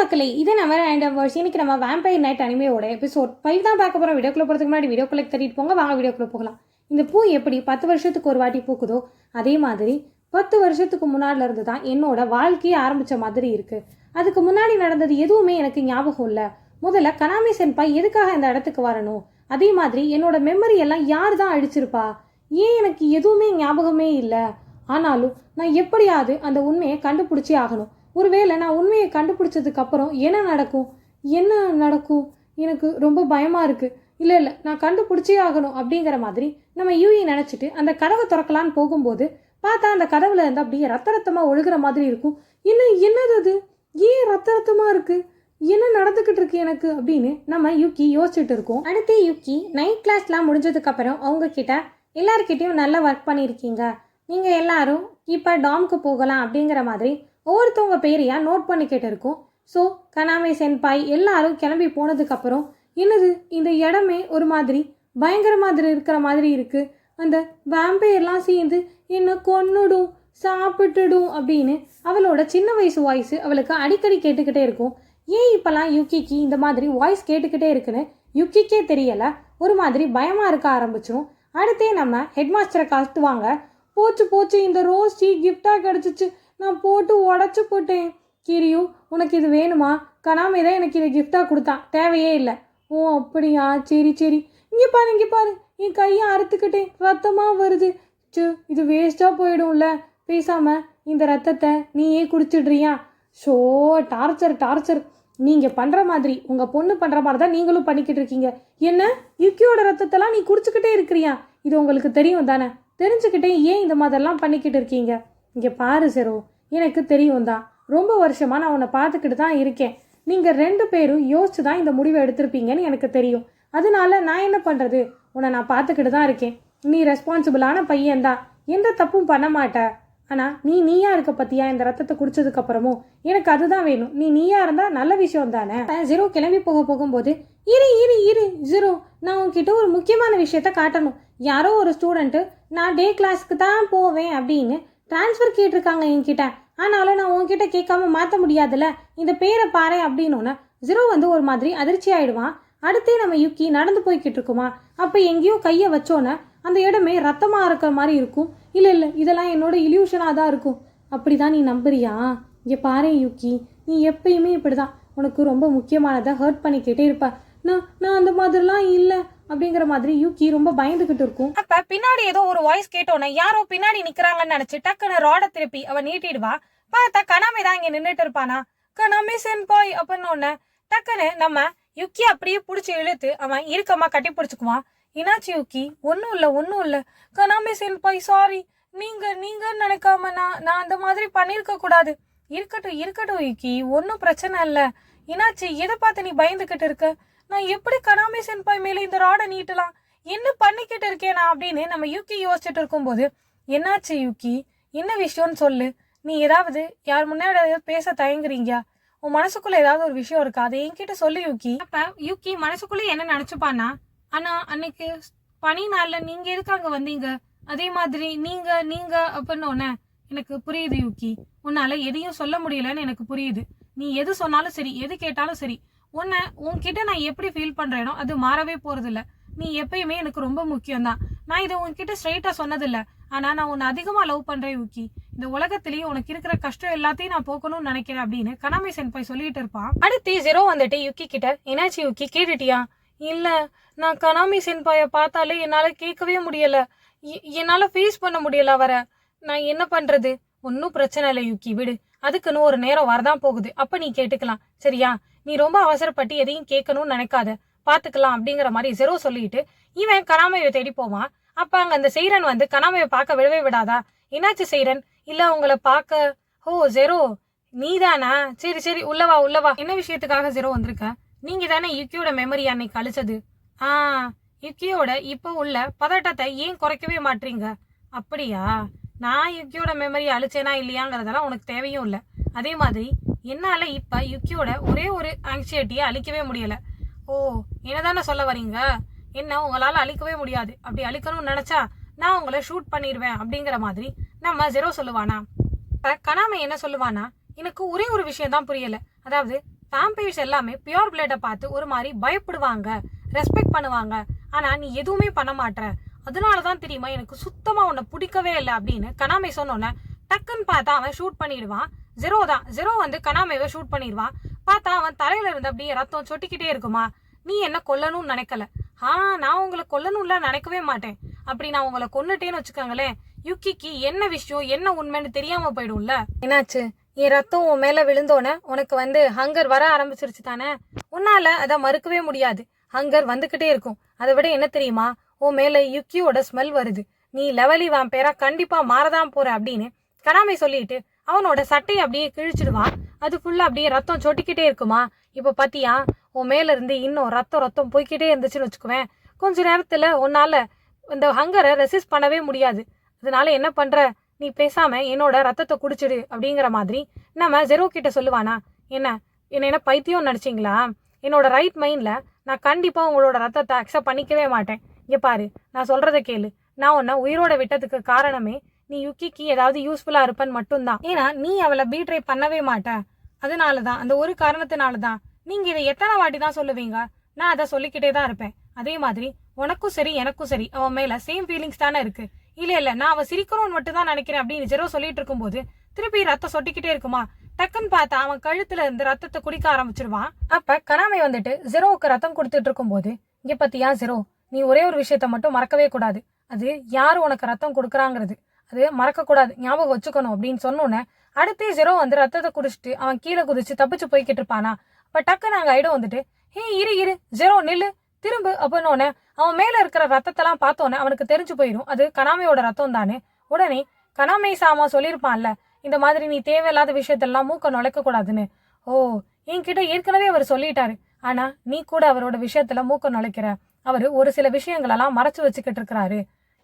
மக்களே இது நம்ம அண்ட் வேர்ஸ் இன்னைக்கு நம்ம வேம்பையர் நைட் அனிமையோட எபிசோட் ஃபைவ் தான் பார்க்க போகிறோம் வீடியோக்குள்ள போகிறதுக்கு முன்னாடி வீடியோக்குள்ள தட்டிட்டு போங்க. வாங்க வீடியோக்குள்ள போகலாம். இந்த பூ எப்படி பத்து வருஷத்துக்கு ஒரு வாட்டி பூக்குதோ அதே மாதிரி பத்து வருஷத்துக்கு முன்னாடிலேருந்து தான் என்னோட வாழ்க்கையை ஆரம்பித்த மாதிரி இருக்குது அதுக்கு முன்னாடி நடந்தது எதுவுமே எனக்கு ஞாபகம் இல்லை. முதல்ல கனாமி சென்பாய் எதுக்காக இந்த இடத்துக்கு வரணும்? அதே மாதிரி என்னோட மெமரி எல்லாம் யார் தான் அழிச்சிருப்பா? ஏன் எனக்கு எதுவுமே ஞாபகமே இல்லை? ஆனாலும் நான் எப்படியாவது அந்த உண்மையை கண்டுபிடிச்சே ஆகணும். ஒருவேளை நான் உண்மையை கண்டுபிடிச்சதுக்கு அப்புறம் என்ன நடக்கும்? என்ன நடக்கும்? எனக்கு ரொம்ப பயமாக இருக்குது இல்லை இல்லை நான் கண்டுபிடிச்சே ஆகணும் அப்படிங்கிற மாதிரி நம்ம யூஇ நினச்சிட்டு அந்த கதவை திறக்கலான்னு போகும்போது பார்த்தா அந்த கதவுல இருந்து அப்படியே ரத்த ரத்தமாக ஒழுகுற மாதிரி இருக்கும். என்ன என்னது அது? ஏன் ரத்த ரத்தமாக இருக்குது என்ன நடந்துக்கிட்டு இருக்கு எனக்கு அப்படின்னு நம்ம யுக்கி யோசிச்சுட்டு இருக்கோம். அடுத்து யுக்கி நைட் கிளாஸ்லாம் முடிஞ்சதுக்கு அப்புறம் அவங்க கிட்ட நல்லா ஒர்க் பண்ணியிருக்கீங்க. நீங்கள் எல்லாரும் இப்போ டாம்க்கு போகலாம் அப்படிங்கிற மாதிரி ஒவ்வொருத்தவங்க பேரையா நோட் பண்ணிக்கிட்டு இருக்கோம் ஸோ கனாமே சென்பாய் எல்லாரும் கிளம்பி போனதுக்கப்புறம் என்னது? இந்த இடமே ஒரு மாதிரி பயங்கர மாதிரி இருக்கிற மாதிரி இருக்குது அந்த வேம்பையர்லாம் சேர்ந்து என்ன கொன்னுடும் சாப்பிட்டுடும் அப்படின்னு அவளோட சின்ன வயசு வாய்ஸ் அவளுக்கு அடிக்கடி கேட்டுக்கிட்டே இருக்கும். ஏன் இப்போல்லாம் யுக்கிக்கு இந்த மாதிரி வாய்ஸ் கேட்டுக்கிட்டே இருக்குன்னு யுக்கிக்கே தெரியலை. ஒரு மாதிரி பயமாக இருக்க ஆரம்பிச்சிடும் அடுத்தே நம்ம ஹெட்மாஸ்டரை காட்டுவாங்க போச்சு போச்சு இந்த ரோஸ் டீ கிஃப்டாக கிடச்சிச்சு. நான் போட்டு உடச்சி போட்டேன். கிரியும் உனக்கு இது வேணுமா? கனாமே தான் எனக்கு இதை கிஃப்டாக கொடுத்தான் தேவையே இல்லை. ஓ அப்படியா? சரி சரி. இங்கே பாரு இங்கே பாரு. என் கையை அறுத்துக்கிட்டேன். ரத்தமாக வருது. சு இது வேஸ்ட்டாக போயிடும்ல. பேசாமல் இந்த ரத்தத்தை நீயே குடிச்சிடுறியா? ஷோ டார்ச்சர் டார்ச்சர் நீங்கள் பண்ணுற மாதிரி உங்கள் பொண்ணு பண்ணுற மாதிரி தான் நீங்களும் பண்ணிக்கிட்டு இருக்கீங்க. என்ன? யுக்கியோட ரத்தத்தெல்லாம் நீ குடிச்சுக்கிட்டே இருக்கிறியா? இது உங்களுக்கு தெரியும் தானே? தெரிஞ்சுக்கிட்டே ஏன் இந்த மாதிரிலாம் பண்ணிக்கிட்டு இருக்கீங்க? இங்கே பாரு செரோ எனக்கு தெரியும் தான் ரொம்ப வருஷமாக நான் உன்னை பார்த்துக்கிட்டு தான் இருக்கேன். நீங்கள் ரெண்டு பேரும் யோசிச்சு தான் இந்த முடிவை எடுத்திருப்பீங்கன்னு எனக்கு தெரியும். அதனால நான் என்ன பண்ணுறது உன்னை நான் பார்த்துக்கிட்டு தான் இருக்கேன். நீ ரெஸ்பான்சிபிளான பையன்தான் எந்த தப்பும் பண்ண மாட்ட. ஆனால் நீ நீயா இருக்க பத்தியா? இந்த ரத்தத்தை குடிச்சதுக்கு அப்புறமும். எனக்கு அதுதான் வேணும். நீ நீயா இருந்தா நல்ல விஷயம் தானே? ஜீரோ கிளம்பி போக போகும்போது இரு இரு இரு ஜீரோ நான் உன்கிட்ட ஒரு முக்கியமான விஷயத்த காட்டணும். யாரோ ஒரு ஸ்டூடெண்ட்டு நான் டே கிளாஸ்க்கு தான் போவேன் அப்படின்னு ட்ரான்ஸ்ஃபர் கேட்டிருக்காங்க என்கிட்ட. ஆனாலும் நான் உன்கிட்ட கேட்காம மாற்ற முடியாதுல்ல? இந்த பேரை பாரு அப்படின்னோன்னே ஜீரோ வந்து ஒரு மாதிரி அதிர்ச்சி ஆயிடுவான். அடுத்தே நம்ம யுக்கி நடந்து போய்கிட்டு இருக்குமா? அப்போ எங்கேயோ கையை வச்சோன்னே அந்த இடமே ரத்தமாக இருக்கிற மாதிரி இருக்கும். இல்லை இல்லை இதெல்லாம் என்னோட இல்யூஷனாக தான் இருக்கும். அப்படி தான் நீ நம்புறியா? இங்கே பாரு யுக்கி நீ எப்பயுமே இப்படி தான் உனக்கு ரொம்ப முக்கியமானதை ஹர்ட் பண்ணிக்கிட்டே இருப்ப. நான் நான் அந்த மாதிரிலாம் இல்லை. அப்படிங்கிற மாதிரி யூகி ரொம்ப பயந்துகிட்டு இருக்கும். அப்ப பின்னாடி ஏதோ ஒரு வாய்ஸ் கேட்டோன்னே யாரோ பின்னாடி நிக்கிறாங்கன்னு நினைச்சு டக்குன்னு ராட திருப்பி அவ நீட்டிடுவா. பார்த்தா கனாமே தான் இங்க நின்றுட்டு இருப்பானா? கனாமே சென் போய் அப்படின்னு டக்குன்னு நம்ம யுக்கி அப்படியே புடிச்சு இழுத்து அவன் இறுக்கமா கட்டி பிடிச்சிக்குவான் இனாச்சு யுக்கி ஒன்னும் இல்ல ஒன்னும் இல்ல. சென் போய் சாரி நீங்க நீங்க நினைக்காம நான் நான் அந்த மாதிரி பண்ணிருக்க கூடாது. இருக்கட்டும் இருக்கட்டும் யுக்கி ஒன்னும் பிரச்சனை இல்ல. இனாச்சு எதை பார்த்து நீ பயந்துகிட்டு இருக்க? நான் எப்படி கனாமி சென்பாய் மேலே இந்த ராடை நீட்டலாம்? என்ன பண்ணிக்கிட்டு இருக்கேனா அப்படின்னு நம்ம யூகி யோசிச்சுட்டு இருக்கும்போது என்னாச்சு யூகி? என்ன விஷயம்னு சொல்லு. நீ ஏதாவது யார் முன்னாடி ஏதாவது பேச தயங்குறீங்க உன் மனசுக்குள்ள ஏதாவது ஒரு விஷயம் இருக்கா? அதை என்கிட்ட சொல்லு யூகி. அப்ப யூகி மனசுக்குள்ள என்ன நினைச்சுப்பானா? ஆனா அன்னைக்கு பனி நாள்ல நீங்க எதுக்கு அங்க வந்தீங்க? அதே மாதிரி நீங்க நீங்க அப்படின்னு எனக்கு புரியுது யூகி. உன்னால எதையும் சொல்ல முடியலன்னு எனக்கு புரியுது. நீ எது சொன்னாலும் சரி எது கேட்டாலும் சரி உன்னை உன்கிட்ட நான் எப்படி ஃபீல் பண்ணுறேனோ அது மாறவே போகிறதில்ல நீ எப்பயுமே எனக்கு ரொம்ப முக்கியம் தான் நான் இதை உன்கிட்ட ஸ்ட்ரைட்டாக சொன்னதில்ல. ஆனால் நான் உன்னை அதிகமாக லவ் பண்ணுறேன் யூக்கி இந்த உலகத்திலேயே உனக்கு இருக்கிற கஷ்டம் எல்லாத்தையும் நான் போக்கணும்னு நினைக்கிறேன் அப்படின்னு கனாமி சென்பாய் சொல்லிட்டு இருப்பான் அடுத்து ஜீரோ வந்துட்டு யுக்கி கிட்ட என்னாச்சு யுக்கி? கேட்டுட்டியா? இல்லை நான் கனாமி சென்பாயை பார்த்தாலே என்னால் கேட்கவே முடியலை. என்னால் ஃபேஸ் பண்ண முடியல அவரை. நான் என்ன பண்ணுறது ஒன்றும் பிரச்சனை இல்லை யுக்கி. விடு. அதுக்குன்னு ஒரு நேரம் வரதான் போகுது. அப்போ நீ கேட்டுக்கலாம். சரியா? நீ ரொம்ப அவசரப்பட்டு எதையும் கேட்கணும்னு நினைக்காத. பாத்துக்கலாம் அப்படிங்கிற மாதிரி ஜெரோ சொல்லிட்டு இவன் கனாமையை தேடி போவான். அப்ப அங்க அந்த செய்ரன் வந்து கனாமையை பார்க்க விடவே விடாதா? என்னாச்சு செய்ரன் இல்ல உங்களை பார்க்க ஓ ஜெரோ நீதானா? சரி சரி உள்ளவா உள்ளவா என்ன விஷயத்துக்காக ஜெரோ வந்திருக்க? நீங்க தானே யுக்கியோட மெமரி அன்னைக்கு அழிச்சது. ஆ யுக்கியோட இப்போ உள்ள பதட்டத்தை ஏன் குறைக்கவே மாட்டீங்க? அப்படியா? நான் யுக்கியோட மெமரி அழிச்சேனா இல்லையாங்கிறதெல்லாம் உனக்கு தேவையும் இல்லை. அதே மாதிரி என்னால் இப்போ யுக்கியோட ஒரே ஒரு ஆங்ஸைட்டியை அழிக்கவே முடியலை. ஓ என்னதானே சொல்ல வரீங்க என்ன உங்களால் அழிக்கவே முடியாது. அப்படி அழிக்கணும்னு நினச்சா நான் உங்களை ஷூட் பண்ணிடுவேன் அப்படிங்கிற மாதிரி நம்ம ஜெரோ சொல்லுவானா? இப்போ கணாமை என்ன சொல்லுவானா? எனக்கு ஒரே ஒரு விஷயம் தான் புரியலை. அதாவது வேம்பையர்ஸ் எல்லாமே பியோர் பிளேட்டை பார்த்து ஒரு மாதிரி பயப்படுவாங்க ரெஸ்பெக்ட் பண்ணுவாங்க. ஆனால் நீ எதுவுமே பண்ண மாட்டேற அதனால தான் தெரியுமா எனக்கு சுத்தமா உன்னை பிடிக்கவே இல்லை அப்படின்னு கனாமை சொன்னோன்னே டக்குன்னு பார்த்தா அவன் ஷூட் பண்ணிடுவான். ஜெரோ தான். ஜெரோ வந்து கனாமேவை ஷூட் பண்ணிடுவான். பார்த்தா அவன் தலையில இருந்து அப்படியே ரத்தம் சொட்டிக்கிட்டே இருக்குமா? நீ என்ன கொல்லணும்னு நினைக்கல. ஆ நான் உங்களை கொல்லணும்ல நினைக்கவே மாட்டேன். அப்படி நான் உங்களை கொன்னுட்டேன்னு வச்சுக்கோங்களேன் யுக்கிக்கு என்ன விஷயம் என்ன உண்மைன்னு தெரியாம போயிடும்ல. என்னாச்சு? என் ரத்தம் உன் மேல விழுந்தோன்னே உனக்கு வந்து ஹங்கர் வர ஆரம்பிச்சிருச்சு தானே? உன்னால அதை மறுக்கவே முடியாது. ஹங்கர் வந்துகிட்டே இருக்கும். அதை விட என்ன தெரியுமா? உன் மேலே யுக்கியோட ஸ்மெல் வருது. நீ லெவலி வாம்பேரா கண்டிப்பாக மாறதான் போற அப்படின்னு கனாமை சொல்லிட்டு அவனோட சட்டையை அப்படியே கிழிச்சிடுவான். அது ஃபுல்லாக அப்படியே ரத்தம் சொட்டிக்கிட்டே இருக்குமா? இப்போ பார்த்தியா உன் மேலேருந்து இன்னும் ரத்தம் ரத்தம் போய்கிட்டே இருந்துச்சுன்னு வச்சுக்குவேன். கொஞ்ச நேரத்தில் உன்னால் இந்த ஹங்கரை ரெசிஸ்ட் பண்ணவே முடியாது. அதனால என்ன பண்ணுற நீ பேசாமல் என்னோட ரத்தத்தை குடிச்சிடு அப்படிங்கிற மாதிரி நம்ம ஜெரோ கிட்ட சொல்லுவானா? என்ன என்ன என்ன பைத்தியம் நடிச்சிங்களா? என்னோட ரைட் மைண்டில் நான் கண்டிப்பாக உங்களோட ரத்தத்தை அக்செப்ட் பண்ணிக்கவே மாட்டேன். இங்கே பாரு நான் சொல்கிறத கேளு. நான் உன்னை உயிரோட விட்டதுக்கு காரணமே நீ யுக்கிக்கு ஏதாவது யூஸ்ஃபுல்லாக இருப்பன்னு மட்டும்தான். ஏன்னா நீ அவளை பீட்ரை பண்ணவே மாட்ட. அதனாலதான் அந்த ஒரு காரணத்தினால தான் நீங்கள் இதை எத்தனை வாட்டி தான் சொல்லுவீங்க? நான் அதை சொல்லிக்கிட்டே தான் இருப்பேன். அதே மாதிரி உனக்கும் சரி எனக்கும் சரி அவன் மேலே சேம் ஃபீலிங்ஸ் தானே இருக்கு. இல்லை இல்லை நான் அவன் சிரிக்கணும்னு மட்டும் தான் நினைக்கிறேன் அப்படின்னு ஜெரோ சொல்லிட்டு இருக்கும்போது திருப்பி ரத்தம் சொட்டிக்கிட்டே இருக்குமா? டக்குன்னு பார்த்தா அவன் கழுத்துல இருந்து ரத்தத்தை குடிக்க ஆரம்பிச்சிருவான். அப்ப கனாமை வந்துட்டு ஜெரோவுக்கு ரத்தம் கொடுத்துட்டு இருக்கும்போது இங்க பத்தியா ஜெரோ? நீ ஒரே ஒரு விஷயத்த மட்டும் மறக்கவே கூடாது. அது யார் உனக்கு ரத்தம் கொடுக்குறாங்கிறது. அது மறக்கக்கூடாது. ஞாபகம் வச்சுக்கணும் அப்படின்னு சொன்னோன்னே அடுத்தே ஜெரோ வந்து ரத்தத்தை குடிச்சிட்டு அவன் கீழே குதிச்சு தப்பிச்சு போய்கிட்டு இருப்பானா? அப்போ டக்குன்னு அங்கே ஐடம் வந்துட்டு ஹே இரு இரு ஜெரோ நில்லு திரும்பு அப்படின்னோடனே அவன் மேலே இருக்கிற ரத்தத்தெல்லாம் பார்த்தோன்னே அவனுக்கு தெரிஞ்சு போயிடும் அது கனாமையோட ரத்தம் தானே. உடனே கனாமை சாமா சொல்லியிருப்பான்ல இந்த மாதிரி நீ தேவையில்லாத விஷயத்தெல்லாம் மூக்க நுழைக்க கூடாதுன்னு ஓ என்கிட்ட ஏற்கனவே அவர் சொல்லிட்டாரு. ஆனா நீ கூட அவரோட விஷயத்துல மூக்க நுழைக்கிற. அவர் ஒரு சில விஷயங்களெல்லாம் மறைச்சு வச்சுக்கிட்டு இருக்கிறாரு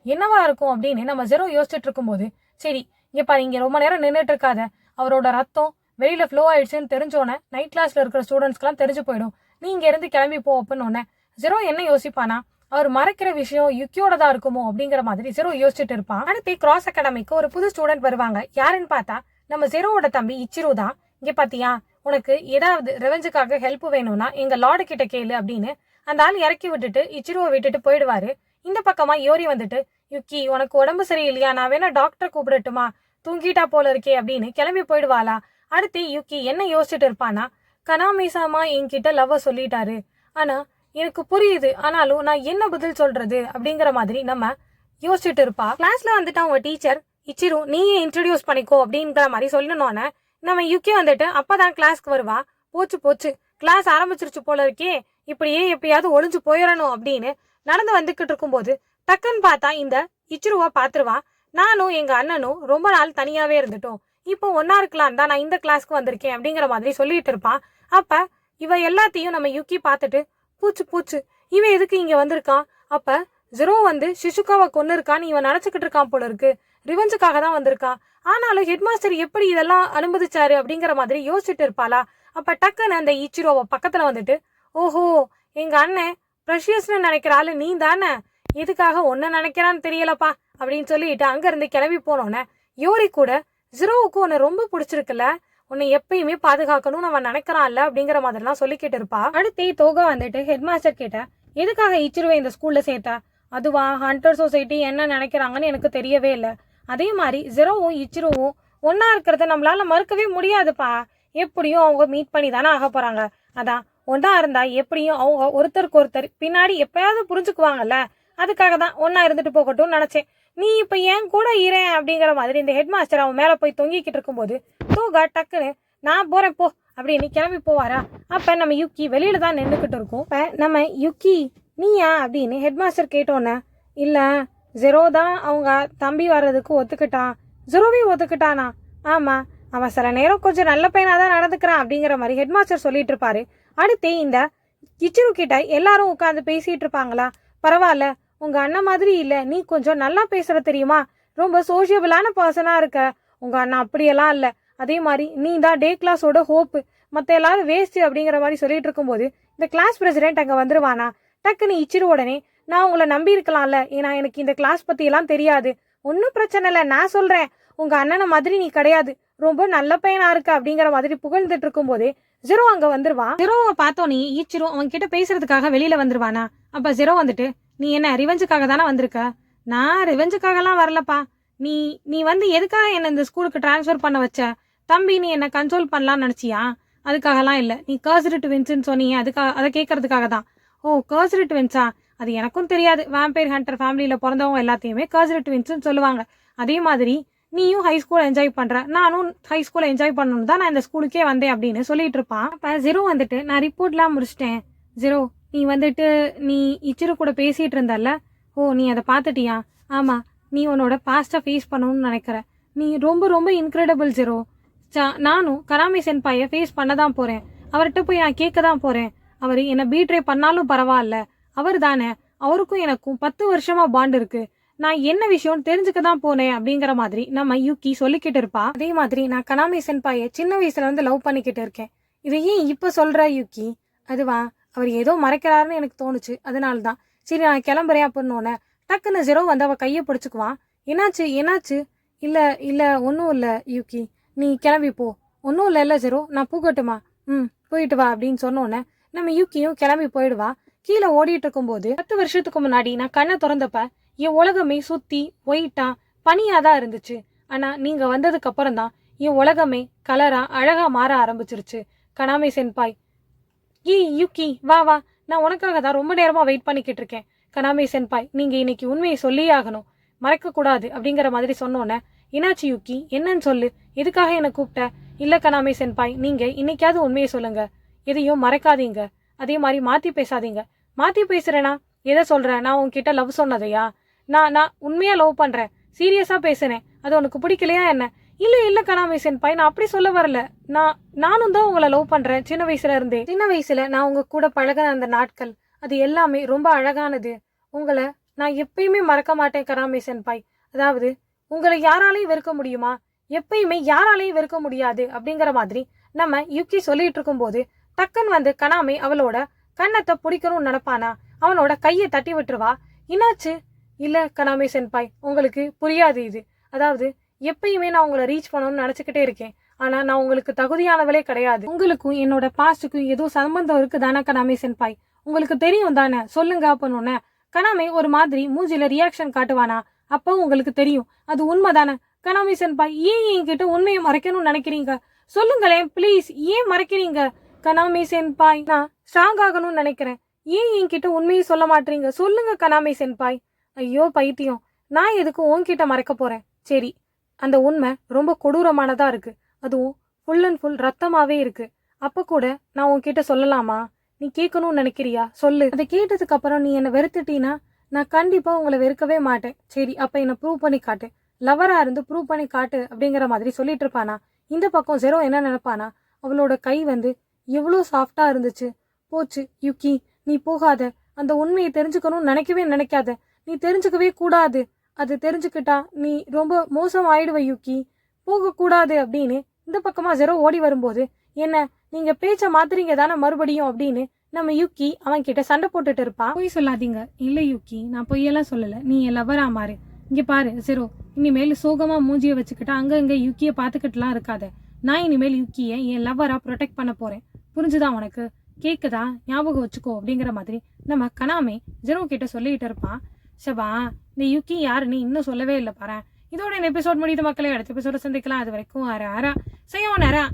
என்னவா இருக்கும் அப்படின்னு நம்ம ஜெரோ யோசிச்சுட்டு இருக்கும்போது சரி இங்க பாரு இங்க ரொம்ப நேரம் நின்றுட்டு இருக்காத. அவரோட ரத்தம் வெளியில ஃப்ளோ ஆயிடுச்சுன்னு தெரிஞ்சோன்னே நைட் கிளாஸ்ல இருக்கிற ஸ்டூடெண்ட்ஸ்க்குலாம் தெரிஞ்சு போயிடும். நீ இங்க இருந்து கிளம்பி போ அப்படின்னு ஜெரோ என்ன யோசிப்பானா அவர் மறைக்கிற விஷயம் யுக்கியோட தான் இருக்குமோ அப்படிங்கிற மாதிரி ஜெரோ யோசிச்சுட்டு இருப்பான். அடுத்து கிராஸ் அகாடமிக்கு ஒரு புது ஸ்டூடெண்ட் வருவாங்க. யாருன்னு பார்த்தா நம்ம ஜெரோவோட தம்பி இச்சிரு தான். இங்க பாத்தியா உனக்கு ஏதாவது ரெவெஞ்சுக்காக ஹெல்ப் வேணும்னா எங்க லார்டு கிட்ட கேளு அப்படின்னு அந்த ஆள் இறக்கி விட்டுட்டு இச்சிருவை விட்டுட்டு போயிடுவாரு. இந்த பக்கமா யோரி வந்துட்டு யுக்கி உனக்கு உடம்பு சரியில்லையா? நான் வேணா டாக்டர் கூப்பிடட்டுமா? தூங்கிட்டா போல இருக்கே அப்படின்னு கிளம்பி போயிடுவாளா. அடுத்து யுக்கி என்ன யோசிச்சுட்டு இருப்பானா கனாமிசாமா என்கிட்ட லவ் சொல்லிட்டாரு. ஆனா எனக்கு புரியுது. ஆனாலும் நான் என்ன பதில் சொல்றது? அப்படிங்கிற மாதிரி நம்ம யோசிச்சுட்டு இருப்பா. கிளாஸ்ல வந்துட்டு அவங்க டீச்சர் இச்சிரு நீயே இன்ட்ரடியூஸ் பண்ணிக்கோ அப்படிங்கிற மாதிரி சொல்லணும்னு நம்ம யுக்கி வந்துட்டு அப்பதான் கிளாஸ்க்கு வருவா. போச்சு போச்சு. கிளாஸ் ஆரம்பிச்சிருச்சு போல இருக்கே. இப்படியே எப்படியாவது ஒளிஞ்சு போயிடணும் அப்படின்னு நடந்து வந்துகிட்டு இருக்கும்போது டக்குன்னு பார்த்தா இந்த இச்சுருவா பார்த்துருவான் நானும் எங்க அண்ணனும் ரொம்ப நாள் தனியாவே இருந்துட்டோம். இப்போ ஒன்னா இருக்கலாம் தான் நான் இந்த கிளாஸ்க்கு வந்திருக்கேன் அப்படிங்கிற மாதிரி சொல்லிட்டு இருப்பான். அப்ப இவ எல்லாத்தையும் நம்ம யுக்கி பார்த்துட்டு பூச்சு பூச்சு இவன் எதுக்கு இங்க வந்திருக்கான்? அப்ப ஜெரோ வந்து சிசுகாவை கொன்னு இருக்கான்னு இவன் நினைச்சுக்கிட்டு இருக்கான் போல இருக்கு. ரிவெஞ்சுக்காக தான் வந்திருக்கான். ஆனாலும் ஹெட்மாஸ்டர் எப்படி இதெல்லாம் அனுமதிச்சாரு? அப்படிங்கிற மாதிரி யோசிச்சுட்டு இருப்பாளா. அப்ப டக்குன்னு அந்த ஈச்சிரோவை பக்கத்துல வந்துட்டு ஓஹோ எங்க அண்ணன் ப்ரெஷியஸ்னு நினைக்கிற ஆளு நீ தானே எதுக்காக ஒன்ன நினைக்கிறான்னு தெரியலப்பா அப்படின்னு சொல்லிட்டு அங்கேருந்து கிளம்பி போனோன்னே யோரி கூட ஜிரோவுக்கு உன்னை ரொம்ப பிடிச்சிருக்குல்ல உன்னை எப்பயுமே பாதுகாக்கணும்னு அவன் நினைக்கிறான்ல அப்படிங்கிற மாதிரிலாம் சொல்லிக்கிட்டு இருப்பா. அடுத்தே தோகா வந்துட்டு ஹெட் மாஸ்டர் கிட்ட எதுக்காக இச்சிருவை இந்த ஸ்கூல்ல சேர்த்தா? அதுவா ஹண்டர் சொசைட்டி என்ன நினைக்கிறாங்கன்னு எனக்கு தெரியவே இல்லை. அதே மாதிரி ஜெரோவும் இச்சிருவும் ஒன்னா இருக்கிறத நம்மளால மறுக்கவே முடியாதுப்பா. எப்படியும் அவங்க மீட் பண்ணி தானே ஆக போறாங்க. அதான் ஒன்றா இருந்தால் எப்படியும் அவங்க ஒருத்தருக்கு ஒருத்தர் பின்னாடி எப்பயாவது புரிஞ்சுக்குவாங்கல்ல? அதுக்காக தான் ஒன்றா இருந்துட்டு போகட்டும்னு நினச்சேன். நீ இப்போ ஏன் கூட இரேன் அப்படிங்கிற மாதிரி இந்த ஹெட் மாஸ்டர் அவன் மேலே போய் தொங்கிக்கிட்டு இருக்கும்போது தூகா டக்குன்னு நான் போகிறேன் போ அப்படின்னு கிளம்பி போவாரா? அப்போ நம்ம யுக்கி வெளியில் தான் நின்றுக்கிட்டு இருக்கோம். இப்போ நம்ம யுக்கி நீயா அப்படின்னு ஹெட் மாஸ்டர் கேட்டோன்னே இல்லை ஜெரோ தான் அவங்க தம்பி வர்றதுக்கு ஒத்துக்கிட்டான். ஜெரோவே ஒத்துக்கிட்டானா? ஆமாம் அவன் சில நேரம் கொஞ்சம் நல்ல பையனாக தான் நடந்துக்கிறான் அப்படிங்கிற மாதிரி ஹெட் மாஸ்டர் சொல்லிட்டு இருப்பாரு. அடுத்து இந்த கிச்சிரு கிட்ட எல்லாரும் உட்காந்து பேசிட்டு இருப்பாங்களா? பரவாயில்ல உங்க அண்ணன் மாதிரி இல்ல. நீ கொஞ்சம் நல்லா பேசுற தெரியுமா? ரொம்ப சோஷியபிளான பர்சனா இருக்க. உங்க அண்ணன் அப்படியெல்லாம் இல்ல. அதே மாதிரி நீ தான் டே கிளாஸோட ஹோப்பு மத்த எல்லாரும் வேஸ்ட் அப்படிங்கிற மாதிரி சொல்லிட்டு இருக்கும்போது இந்த கிளாஸ் பிரசிடென்ட் அங்க வந்துருவானா? டக்குன்னு இச்சிரு உடனே நான் உங்களை நம்பி இருக்கலாம்ல. ஏன்னா எனக்கு இந்த கிளாஸ் பத்தி எல்லாம் தெரியாது. ஒன்றும் பிரச்சனை இல்லை. நான் சொல்றேன். உங்க அண்ணனை மாதிரி நீ கிடையாது. ரொம்ப நல்ல பையனா இருக்க. அப்படிங்கிற மாதிரி புகழ்ந்துட்டு இருக்கும்போதே ஜெரோ அங்க வந்துருவா ஜீரோவை பார்த்தோன்னே ஈச்சிரும் அவன் கிட்ட பேசுறதுக்காக வெளியில வந்துருவானா? அப்ப ஜெரோ வந்துட்டு நீ என்ன ரிவெஞ்சுக்காக தானே வந்திருக்க? நான் ரிவெஞ்சுக்காகலாம் வரலப்பா. நீ நீ வந்து எதுக்காக என்ன இந்த ஸ்கூலுக்கு ட்ரான்ஸ்ஃபர் பண்ண வச்ச? தம்பி நீ என்ன கன்சோல் பண்ணலாம்னு நினச்சியா? அதுக்காகலாம் இல்லை. நீ கர்சரி வின்ஸுன்னு சொன்னீங்க அதுக்காக அதை கேட்கறதுக்காக தான். ஓ கர்சரி ட்வின்ஸா அது எனக்கும் தெரியாது. வேம்பைர் ஹண்டர் ஃபேமிலியில் பிறந்தவங்க எல்லாத்தையுமே கர்சரி வின்ஸுன்னு சொல்லுவாங்க. அதே மாதிரி நீயும் ஹை ஸ்கூல் என்ஜாய் பண்ற. நானும் ஹை ஸ்கூல் என்ஜாய் பண்ணணும் தான் நான் இந்த ஸ்கூலுக்கே வந்தேன் அப்படின்னு சொல்லிட்டு இருப்பான். அப்ப ஜீரோ வந்துட்டு நான் ரிப்போர்ட்லாம் முடிச்சிட்டேன். ஜீரோ நீ வந்துட்டு நீ இச்சிரு கூட பேசிட்டு இருந்தல்ல? ஓ நீ அதை பார்த்துட்டியா ஆமா நீ உன்னோட பாஸ்ட்டை ஃபேஸ் பண்ணணும்னு நினைக்கிற. நீ ரொம்ப ரொம்ப இன்க்ரெடிபிள் ஜீரோ. நானும் கராமி சென்பாயை ஃபேஸ் பண்ண தான் போறேன். அவர்கிட்ட போய் நான் கேட்க தான் போறேன். அவர் என்னை பீட்ரே பண்ணாலும் பரவாயில்ல. அவர் தானே. அவருக்கும் எனக்கும் பத்து வருஷமா பாண்ட் இருக்கு. நான் என்ன விஷயம்னு தெரிஞ்சுக்க தான் போனேன் அப்படிங்கிற மாதிரி நம்ம யூகி சொல்லிக்கிட்டு இருப்பா. அதே மாதிரி நான் கனாமி சென்பாயை சின்ன வயசுல வந்து லவ் பண்ணிக்கிட்டு இருக்கேன். இதை ஏன் இப்போ சொல்ற யூகி அதுவா அவர் ஏதோ மறைக்கிறாருன்னு எனக்கு தோணுச்சு. அதனால தான் சரி நான் கிளம்புறேன் அப்படின்னோடனே டக்குன்னு ஜெரோ வந்து அவ கையை பிடிச்சிக்குவான் என்னாச்சு என்னாச்சு? இல்ல இல்ல ஒன்றும் இல்ல யூகி நீ கிளம்பி போ. ஒன்றும் இல்லை இல்லை ஜெரோ நான் பூக்கட்டுமா ம் போயிட்டு வா அப்படின்னு சொன்னோன்னே நம்ம யூகியும் கிளம்பி போயிடுவா. கீழே ஓடிட்டு இருக்கும்போது பத்து வருஷத்துக்கு முன்னாடி நான் கண்ணை திறந்தப்ப என் உலகமே சுத்தி ஒயிட்டா பனியாக தான் இருந்துச்சு. ஆனால் நீங்கள் வந்ததுக்கு அப்புறம் தான் என் உலகமே கலராக அழகாக மாற ஆரம்பிச்சிருச்சு. கனாமே சென்பாய். ஈ யுக்கி வா வா. நான் உனக்காக தான் ரொம்ப நேரமாக வெயிட் பண்ணிக்கிட்டு இருக்கேன். கனாமே சென்பாய் நீங்கள் இன்னைக்கு உண்மையை சொல்லியே ஆகணும். மறக்கக்கூடாது அப்படிங்கிற மாதிரி சொன்னோன்னே என்னாச்சு யுக்கி என்னன்னு சொல்லு. எதுக்காக என்னை கூப்பிட்ட? இல்லை கனாமே சென்பாய் நீங்கள் இன்னைக்காவது உண்மையை சொல்லுங்க. எதையும் மறக்காதீங்க. அதே மாதிரி மாற்றி பேசாதீங்க. மாற்றி பேசுகிறேனா எதை சொல்கிறேன் நான் உங்ககிட்ட லவ் சொன்னதையா? நான் நான் உண்மையாக லவ் பண்ணுறேன் சீரியஸாக பேசுனேன். அது உனக்கு பிடிக்கலையா என்ன? இல்லை இல்லை கனாமே சென்பாய் நான் அப்படி சொல்ல வரல. நான் நானும் தான் உங்களை லவ் பண்ணுறேன் சின்ன வயசுல இருந்தே. சின்ன வயசுல நான் உங்க கூட பழகின அந்த நாட்கள் அது எல்லாமே ரொம்ப அழகானது. உங்களை நான் எப்பயுமே மறக்க மாட்டேன் கனாமே பாய். அதாவது உங்களை யாராலையும் வெறுக்க முடியுமா? எப்பயுமே யாராலையும் வெறுக்க முடியாது அப்படிங்கிற மாதிரி நம்ம யுக்கி சொல்லிட்டு இருக்கும்போது டக்குன்னு வந்து கனாமே அவளோட கன்னத்தை பிடிக்கணும்னு நினைப்பானா? அவனோட கையை தட்டி விட்டுருவா? என்னாச்சு? இல்லை கனாமே சென்பாய் உங்களுக்கு புரியாது இது. அதாவது எப்பயுமே நான் உங்களை ரீச் பண்ணணும்னு நினச்சிக்கிட்டே இருக்கேன். ஆனா நான் உங்களுக்கு தகுதியானவளே கிடையாது. உங்களுக்கும் என்னோட பாஸ்டுக்கும் ஏதோ சம்பந்தம் இருக்கு தானே கனாமே சென்பாய் உங்களுக்கு தெரியும் தானே? சொல்லுங்க அப்படின்னு கனாமே ஒரு மாதிரி மூஞ்சில ரியாக்ஷன் காட்டுவானா? அப்போ உங்களுக்கு தெரியும். அது உண்மைதானே? கனாமி சென்பாய் ஏன் என்கிட்ட உண்மையை மறைக்கணும்னு நினைக்கிறீங்க? சொல்லுங்களேன் ப்ளீஸ் ஏன் மறைக்கிறீங்க? கனாமி சென்பாய் நான் ஸ்ட்ராங் ஆகணும்னு நினைக்கிறேன். ஏன் என்கிட்ட உண்மையை சொல்ல மாட்டீங்க? சொல்லுங்க கனாமி சென்பாய் ஐயோ பைத்தியம். நான் எதுக்கு உன்கிட்ட மறைக்க போறேன்? சரி அந்த உண்மை ரொம்ப கொடூரமானதா இருக்கு. அதுவும் ஃபுல் அண்ட் ஃபுல் ரத்தமாவே இருக்கு. அப்ப கூட நான் உன்கிட்ட சொல்லலாமா? நீ கேட்கணும்னு நினைக்கிறியா? சொல்லு. அதை கேட்டதுக்கு அப்புறம் நீ என்னை வெறுத்துட்டீனா நான் கண்டிப்பா உங்களை வெறுக்கவே மாட்டேன். சரி அப்ப என்ன ப்ரூவ் பண்ணி காட்டு. லவரா இருந்து ப்ரூவ் பண்ணி காட்டு அப்படிங்கிற மாதிரி சொல்லிட்டு இருப்பானா? இந்த பக்கம் ஜெரோ என்ன நினைப்பானா? அவளோட கை வந்து எவ்வளோ சாஃப்டா இருந்துச்சு. போச்சு யுக்கி நீ போகாத. அந்த உண்மையை தெரிஞ்சுக்கணும்னு நினைக்கவே நினைக்காத. நீ தெரிஞ்சுக்கவே கூடாது. அது தெரிஞ்சுக்கிட்டா நீ ரொம்ப மோசம் ஆயிடுவ யுக்கி போகக்கூடாது அப்படின்னு இந்த பக்கமா ஜெரோ ஓடி வரும்போது என்ன நீங்க பேச்ச மாத்துறீங்க தானே மறுபடியும் அப்படின்னு நம்ம யுக்கி அவன் கிட்ட சண்டை போட்டுட்டு இருப்பான் பொய் சொல்லாதீங்க. இல்ல யுக்கி நான் பொய்யெல்லாம் சொல்லல. நீ என் லவரா மாறு. இங்க பாரு ஜெரோ. இனிமேல் சோகமா மூஞ்சிய வச்சுக்கிட்டு அங்க இங்க யுக்கிய பாத்துக்கிட்டுலாம் இருக்காத. நான் இனிமேல் யுக்கிய என் லவ்வரா ப்ரொடெக்ட் பண்ண போறேன். புரிஞ்சுதா உனக்கு? கேக்குதா? ஞாபகம் வச்சுக்கோ அப்படிங்கிற மாதிரி நம்ம கனாமே ஜெரோ கிட்ட சொல்லிட்டு இருப்பான் சபா இந்த யுக்கி யாருன்னு இன்னும் சொல்லவே இல்லை பாரு இதோட இந்த எபிசோட் முடியுது மக்களே. அடுத்த எபிசோட சந்திக்கலாம். அது வரைக்கும் அரை அரா செய்யவும் நேரம்